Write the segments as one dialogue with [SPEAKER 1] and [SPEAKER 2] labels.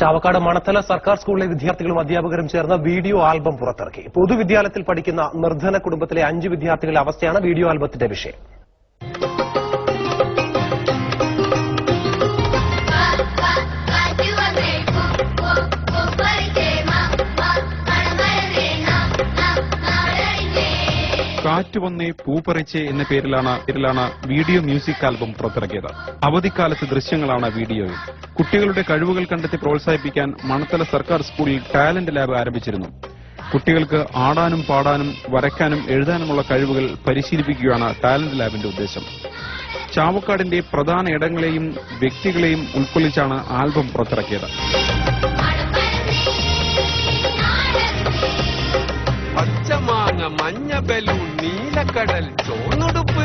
[SPEAKER 1] ചാവക്കാട് മണത്തല സർക്കാർ സ്കൂളിലെ വിദ്യാർത്ഥികളും അധ്യാപകരും ചേർന്ന് വീഡിയോ ആൽബം പുറത്തിറക്കി. പൊതുവിദ്യാലയത്തിൽ പഠിക്കുന്ന നിർധന കുടുംബത്തിലെ അഞ്ച് വിദ്യാർത്ഥികളുടെ അവസ്ഥയാണ് വീഡിയോ ആൽബത്തിന്റെ വിഷയം.
[SPEAKER 2] കാറ്റ് വന്നേ പൂ പറിച്ചേ എന്ന പേരിലാണ് പേരിലാണ് വീഡിയോ മ്യൂസിക് ആൽബം പുറത്തിറക്കിയത്. അവധിക്കാലത്ത് ദൃശ്യങ്ങളാണ് വീഡിയോയിൽ കുട്ടികളുടെ കഴിവുകൾ കണ്ടെത്തി പ്രോത്സാഹിപ്പിക്കാൻ മണത്തല സർക്കാർ സ്കൂളിൽ ടാലന്റ് ലാബ് ആരംഭിച്ചിരുന്നു. കുട്ടികൾക്ക് ആടാനും പാടാനും വരയ്ക്കാനും എഴുതാനുമുള്ള കഴിവുകൾ പരിശീലിപ്പിക്കുകയാണ് ടാലന്റ് ലാബിന്റെ ഉദ്ദേശം. ചാവക്കാടിന്റെ പ്രധാന ഇടങ്ങളെയും വ്യക്തികളെയും ഉൾക്കൊള്ളിച്ചാണ് ആൽബം പുറത്തിറക്കിയത്.
[SPEAKER 3] മഞ്ഞ ബലൂൺ നീലക്കടൽ ചോന്നുടുപ്പ്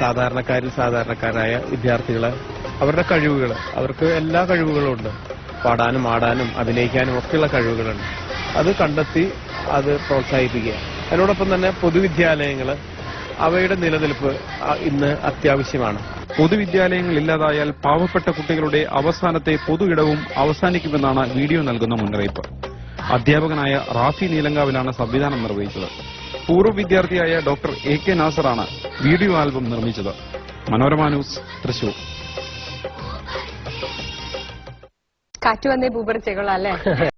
[SPEAKER 4] സാധാരണക്കാരിൽ സാധാരണക്കാരായ വിദ്യാർത്ഥികളെ അവരുടെ കഴിവുകൾ അവർക്ക് എല്ലാ കഴിവുകളും ഉണ്ട്. പാടാനും ആടാനും അഭിനയിക്കാനും ഒക്കെയുള്ള കഴിവുകളുണ്ട്. അത് കണ്ടെത്തി അത് പ്രോത്സാഹിപ്പിക്കുക. അതിനോടൊപ്പം തന്നെ പൊതുവിദ്യാലയങ്ങൾ അവയുടെ നിലനിൽപ്പ് ഇന്ന് അത്യാവശ്യമാണ്.
[SPEAKER 2] പൊതുവിദ്യാലയങ്ങൾ ഇല്ലാതായാൽ പാവപ്പെട്ട കുട്ടികളുടെ അവസാനത്തെ പൊതു ഇടവും അവസാനിക്കുമെന്നാണ് വീഡിയോ നൽകുന്ന മുന്നറിയിപ്പ്. അധ്യാപകനായ റാഫി നീലങ്കാവിലാണ് സംവിധാനം നിർവഹിച്ചത്. പൂർവ വിദ്യാർത്ഥിയായ ഡോക്ടർ എ കെ നാസറാണ് വീഡിയോ ആൽബം നിർമ്മിച്ചത്. മനോരമ ന്യൂസ് തൃശൂർ.
[SPEAKER 5] കാറ്റ് വന്നേ പൂപ്പറിച്ചേക്കൊള്ളാം അല്ലേ?